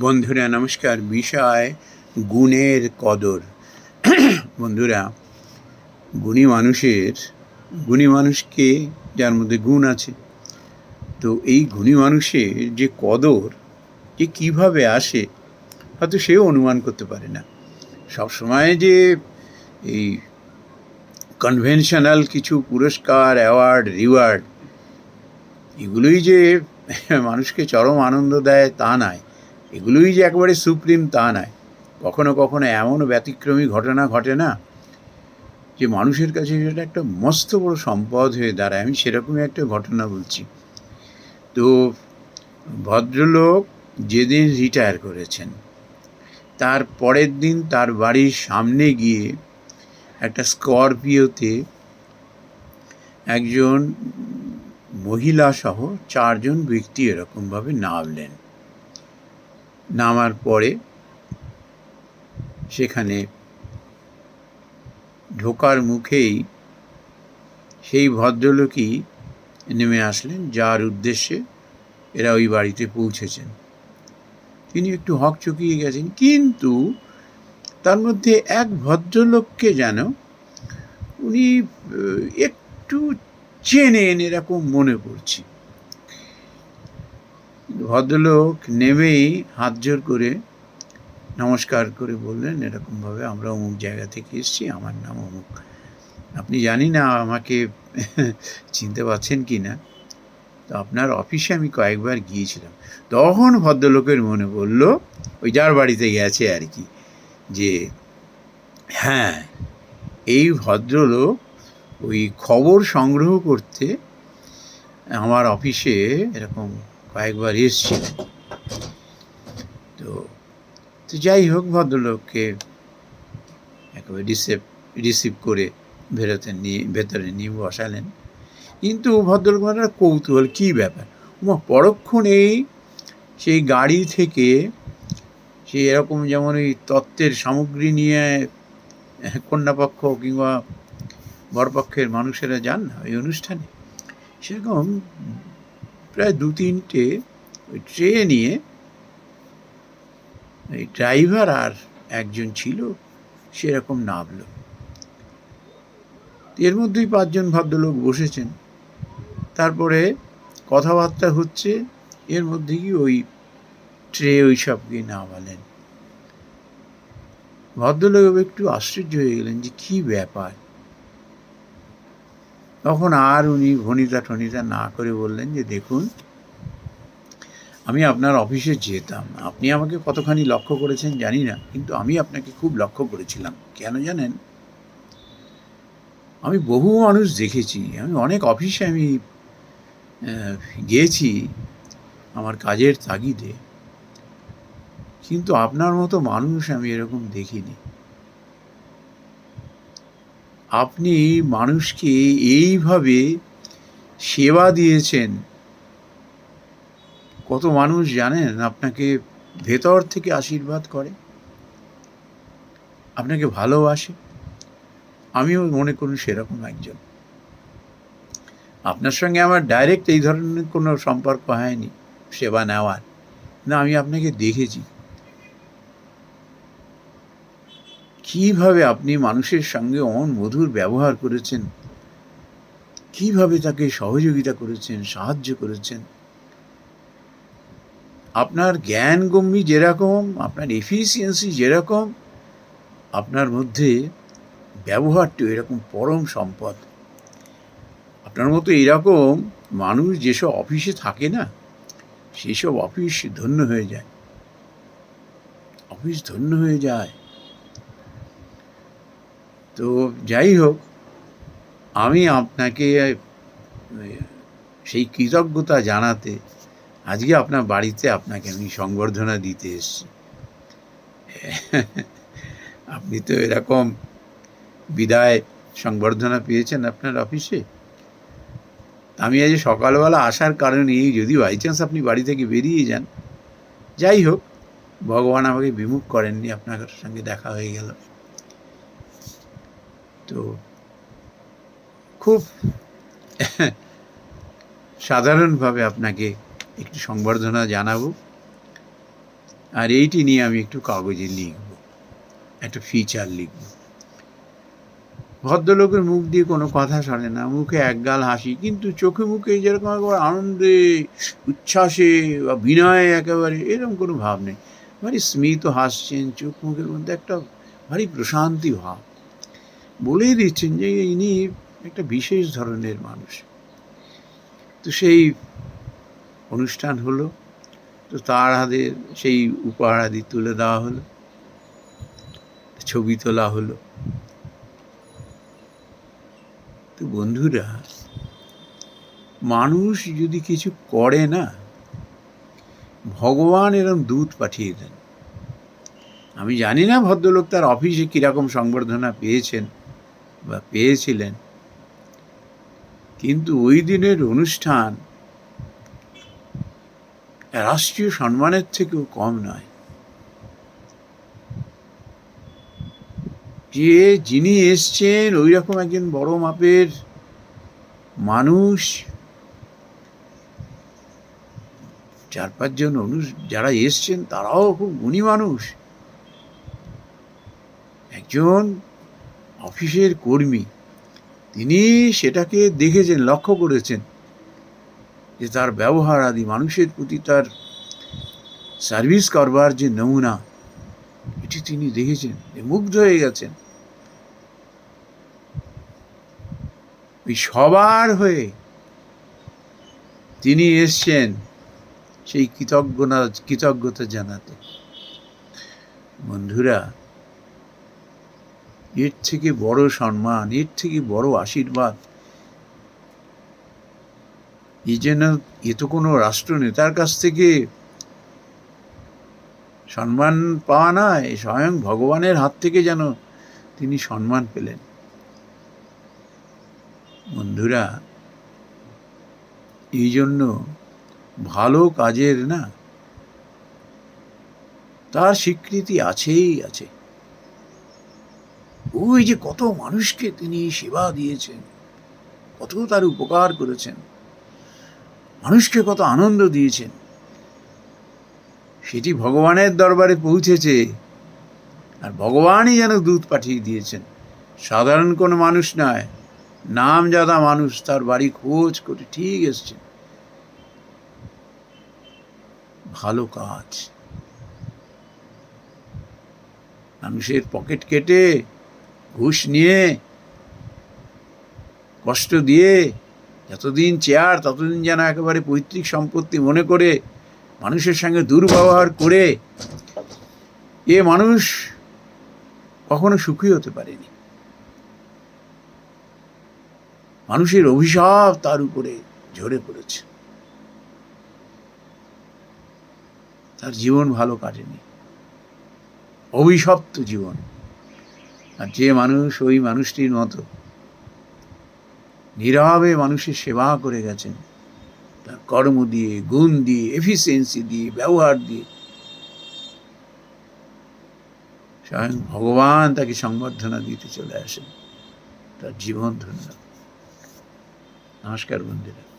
বন্ধুরা, নমস্কার। বিষয়, গুণের কদর। বন্ধুরা, গুণী মানুষের, গুণী মানুষকে যার মধ্যে গুণ আছে, তো এই গুণী মানুষের যে কদর যে কীভাবে আসে, হয়তো সেও অনুমান করতে পারে না। সবসময় যে এই কনভেনশনাল কিছু পুরস্কার অ্যাওয়ার্ড রিওয়ার্ড এগুলোই যে মানুষকে চরম আনন্দ দেয় তা নয়। এগুলোই যে একবারে সুপ্রিম তা নয়। কখনো কখনো এমন ব্যতিক্রমী ঘটনা ঘটে না যে মানুষের কাছে সেটা একটা মস্ত বড় সম্পদ হয়ে দাঁড়ায়। আমি সেরকমই একটা ঘটনা বলছি। তো ভদ্রলোক যেদিন রিটায়ার করেছেন, তার পরের দিন তার বাড়ির সামনে গিয়ে একটা স্করপিওতে একজন মহিলা সহ চারজন ব্যক্তি এরকমভাবে নামলেন নামার পরে সেখানে ঢোকার মুখেই সেই ভদ্রলোকই নেমে আসলেন, যার উদ্দেশ্যে এরা ওই বাড়িতে পৌঁছেছেন। তিনি একটু হক চকিয়ে গেছেন, কিন্তু তার মধ্যে এক ভদ্রলোককে যেন উনি একটু চেনেন এরকম মনে করছি। ভদ্রলোক নেমেই হাত জোর করে নমস্কার করে বললেন, এরকমভাবে আমরা অমুক জায়গা থেকে এসেছি, আমার নাম অমুক। আপনি জানি না আমাকে চিনতে পারছেন কি না? তো আপনার অফিসে আমি কয়েকবার গিয়েছিলাম। তখন ভদ্রলোকের মনে পড়ল, ওই যার বাড়িতে গেছে আর কি, যে হ্যাঁ এই ভদ্রলোক ওই খবর সংগ্রহ করতে আমার অফিসে এরকম কয়েকবার এসছিলেন। তো তো যাই হোক ভদ্রলোককে একেবারে রিসিভ রিসিভ করে বেরোতে নিয়ে, ভেতরে নিয়ে বসালেন। কিন্তু ভদ্রলোক মানে কৌতূহল কী ব্যাপার? উমা পরক্ষণেই সেই গাড়ি থেকে সে এরকম যেমন ওই তত্ত্বের সামগ্রী নিয়ে কন্যাপক্ষ কিংবা বরপক্ষের মানুষেরা যান না ওই অনুষ্ঠানে। সেরকম প্রায় দু তিনটে ওই ট্রে নিয়ে এই ড্রাইভার আর একজন ছিল, সেরকম নামলো। এর মধ্যেই পাঁচজন ভদ্রলোক বসেছেন। তারপরে কথাবার্তা হচ্ছে, এর মধ্যে কি ওই ট্রে ওই সবকে নামালেন। ভদ্রলোক একটু আশ্চর্য হয়ে গেলেন যে কি ব্যাপার? তখন আর উনি ভনিতা টনিতা না করে বললেন যে, দেখুন, আমি আপনার অফিসে যেতাম। আপনি আমাকে কতখানি লক্ষ্য করেছেন জানি না, কিন্তু আমি আপনাকে খুব লক্ষ্য করেছিলাম। কেন জানেন? আমি বহু মানুষ দেখেছি। আমি অনেক অফিসে আমি গিয়েছি আমার কাজের তাগিদে। কিন্তু আপনার মতো মানুষ আমি এরকম দেখিনি। আপনি মানুষকে এইভাবে সেবা দিয়েছেন। কত মানুষ জানেন আপনাকে ভেতর থেকে আশীর্বাদ করে? আপনাকে ভালোবাসে? আমিও মনে করুন সেরকম একজন। আপনার সঙ্গে আমার ডাইরেক্ট এই ধরনের কোনো সম্পর্ক হয়নি, সেবা নেওয়ার। না আমি আপনাকে দেখেছি। কীভাবে আপনি মানুষের সঙ্গে অন মধুর ব্যবহার করেছেন? কীভাবে তাকে সহযোগিতা করেছেন, সাহায্য করেছেন? আপনার জ্ঞান গম্ভী যেরকম, আপনার এফিসিয়েন্সি যেরকম, আপনার মধ্যে ব্যবহারটা এরকম পরম সম্পদ। আপনার মতো এরকম মানুষ যেসব অফিসে থাকে না, সেসব অফিস ধন্য হয়ে যায়। অফিস ধন্য হয়ে যায়। তো যাই হোক, আমি আপনাকে সেই কৃতজ্ঞতা জানাতে আজকে আপনার বাড়িতে আপনাকে আমি সংবর্ধনা দিতে এসেছি। আপনি তো এরকম বিদায় সংবর্ধনা পেয়েছেন আপনার অফিসে। আমি আজ সকালবেলা আসার কারণে এই যদি বাই চান্স আপনি বাড়ি থেকে বেরিয়ে যান। যাই হোক, ভগবান আমাকে বিমুখ করেননি, আপনার সঙ্গে দেখা হয়ে গেল। তো খুব সাধারণভাবে আপনাকে একটু সংবর্ধনা জানাব। আর এইটি নিয়ে আমি একটু কাগজে লিখব, একটা ফিচার লিখব। ভদ্রলোকের মুখ দিয়ে কোনো কথা শোনে না, মুখে একগাল হাসি, কিন্তু চোখে মুখে যেরকম একবার আনন্দে, উচ্ছ্বাসে বা বিনয়ে একেবারে, এরকম কোনো ভাব নেই। ভারী স্মিত হাসছেন, চোখ মুখের মধ্যে একটা ভারী প্রশান্তি ভাব। বলেই দিচ্ছেন যে ইনি একটা বিশেষ ধরনের মানুষ। তো সেই অনুষ্ঠান হলো, তো তার হাতে সেই উপহার আদি তুলে দেওয়া হলো, ছবি তোলা হলো। তো বন্ধুরা, মানুষ যদি কিছু করে না, ভগবান এরম দূত পাঠিয়ে দেন। আমি জানি না ভদ্রলোক তার অফিসে কীরকম সংবর্ধনা পেয়েছেন। বা পেয়েছিলেন। কিন্তু ওই দিনের অনুষ্ঠান রাষ্ট্রীয় সম্মানের থেকেও কম নয়। যে যিনি এসছেন ওই রকম একজন বড় মাপের মানুষ, চার পাঁচজন অনুষ, যারা এসছেন, তারাও খুব গুণী মানুষ। একজন অফিসের কর্মী। তিনি সেটাকে দেখেছেন, লক্ষ্য করেছেন যে তার ব্যবহার আদি মানুষের প্রতি তার সার্ভিস করবার যে নমুনা, এটি তিনি দেখেছেন মুগ্ধ হয়ে গেছেন। ওই সবার হয়ে তিনি এসছেন সেই কৃতজ্ঞতা কৃতজ্ঞতা জানাতে। বন্ধুরা এর থেকে বড় সম্মান, এর থেকে বড় আশীর্বাদ। এই যেন এ তো কোনো রাষ্ট্রনেতার কাছ থেকে সম্মান পাওয়া নয়, স্বয়ং ভগবানের হাত থেকে যেন তিনি সম্মান পেলেন। বন্ধুরা, এই জন্য ভালো কাজের না, তার স্বীকৃতি আছেই আছে। ওই যে কত মানুষকে তিনি সেবা দিয়েছেন, কত তার উপকার করেছেন, মানুষকে কত আনন্দ দিয়েছেন। সেটি ভগবানের দরবারে পৌঁছেছে আর ভগবানই যেন দূত পাঠিয়ে দিয়েছেন। সাধারণ কোনো মানুষ নয় নাম জাদা মানুষ, তার বাড়ি খোঁজ করে ঠিক এসছেন। ভালো কাজ। মানুষের পকেট কেটে ঘুষ নিয়ে, কষ্ট দিয়ে, যতদিন চেয়ার, ততদিন যেন একেবারে পৈতৃক সম্পত্তি মনে করে, মানুষের সঙ্গে দুর্ব্যবহার করে, এ মানুষ কখনো সুখী হতে পারেনি। মানুষের অভিশাপ তার উপরে ঝরে পড়েছে। তার জীবন ভালো কাটেনি। অভিশপ্ত জীবন। আর যে মানুষ ওই মানুষটির মতো নীরবে মানুষের সেবা করে গেছেন, তার কর্ম দিয়ে, গুণ দিয়ে এফিসিয়েন্সি দিয়ে, ব্যবহার দিয়ে। স্বয়ং ভগবান তাকে সংবর্ধনা দিতে চলে আসেন, তার জীবন ধন্য। নমস্কার বন্ধুরা।